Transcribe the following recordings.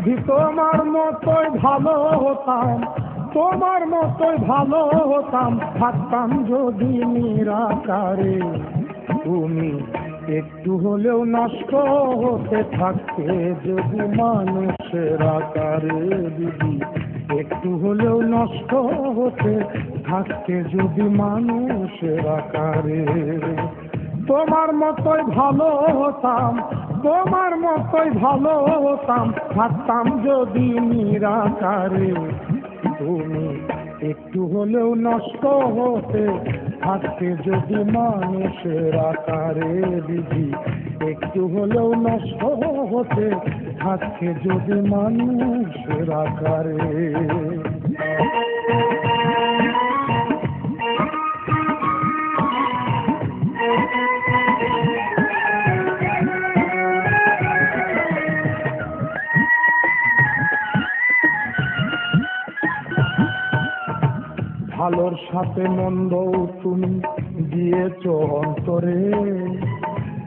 তোমার মতোই ভালো হতাম, তোমার মতোই ভালো হতাম। থাকতাম যদি নিরাকারে, তুমি একটু হলেও নষ্ট হতে থাকতে যদি মানুষের আকারে দিদি, একটু হলেও নষ্ট হতে থাকতে যদি মানুষের আকারে। তোমার মতোই ভালো হতাম তোমার মতোই ভালো হতাম, থাকতাম যদি নিরাকারে। তুমি একটু হলেও নষ্ট হতে, থাকতে যদি মানুষের আকারে দিদি একটু হলেও নষ্ট হতে, থাকতে যদি মানুষের আকারে। ভালোর সাথে মন্দ তুমি দিয়েছ অন্তরে।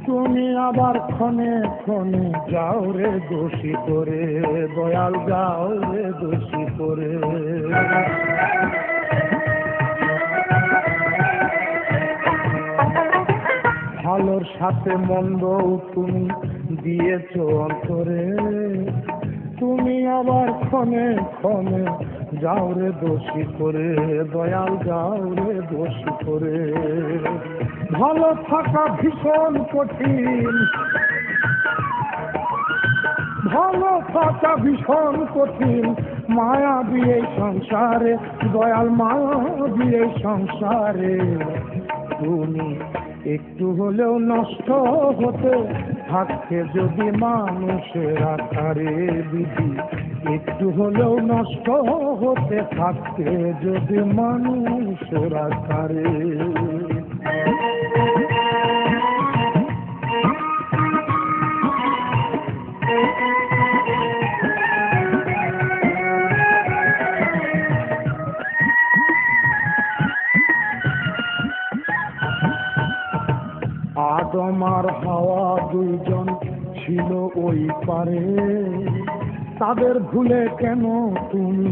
তুমি আবার ক্ষণে ক্ষণে যাও রে দোষী করে, দয়াল যাও রে দোষী করে। ভালোর সাথে মন্দ তুমি দিয়েছ অন্তরে। তুমি আবার ক্ষণে ক্ষণে যাও রে দোষী করে, দয়াল যাও রে দোষী করে। ভালো থাকা ভীষণ কঠিন। ভালো থাকা ভীষণ কঠিন। মায়া দিয়ে সংসারে, দয়াল মায়া দিয়ে সংসারে। তুমি একটু হলেও নষ্ট হতে থাকতে যদি মানুষের আকারে দিদি একটু হলেও নষ্ট হতে থাকতে যদি মানুষের আকারে আদম আর হাওয়া দুইজন ছিল ওই পারে। তাদের ভুলে কেন তুমি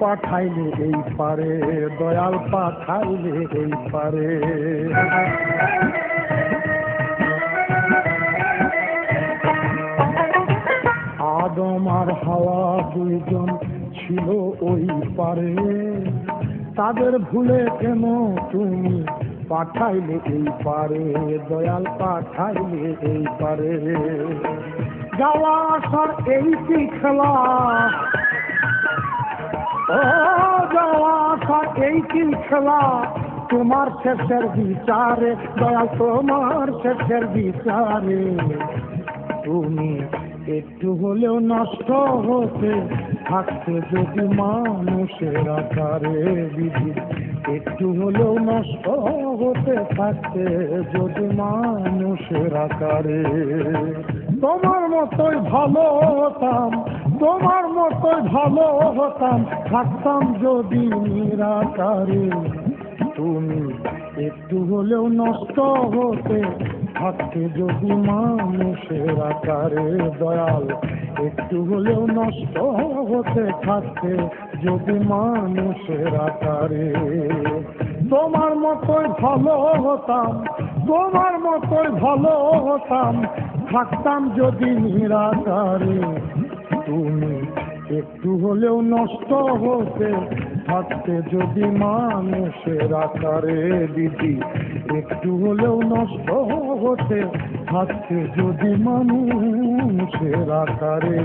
পাঠাইলে এই পারে? দয়াল পাঠাইলে এই পারে। আদম আর হাওয়া দুইজন ছিল ওই পারে। তাদের ভুলে কেন তুমি পাঠাইলে এই পারে, দয়াল পাঠাইলে এই পারে। যাওয়া আসার এই কি খেলা? ও যাওয়া আসার এই কি খেলা? তোমার শেষের বিচারে, দয়াল তোমার শেষের বিচারে। তুমি একটু হলেও নষ্ট হতে থাকতে যদি মানুষের আকারে বিধি। একটু হলেও নষ্ট হতে থাকতে যদি মানুষের আকারে। তোমার মতোই ভালো হতাম, তোমার মতোই ভালো হতাম, থাকতাম যদি নিরাকারে তুমি একটু হলেও নষ্ট হতে থাকতে যদি মানুষের আকারে দয়াল, একটু হলেও নষ্ট হতে থাকতে যদি মানুষের আকারে। তোমার মতোই ভালো হতাম, তোমার মতোই ভালো হতাম, থাকতাম যদি নিরাকারে। তুমি একটু হলেও নষ্ট হতে থাকতে যদি মানুষের আকারে, দিদি, একটু হলেও নষ্ট হতে থাকতে যদি মানুষের আকারে।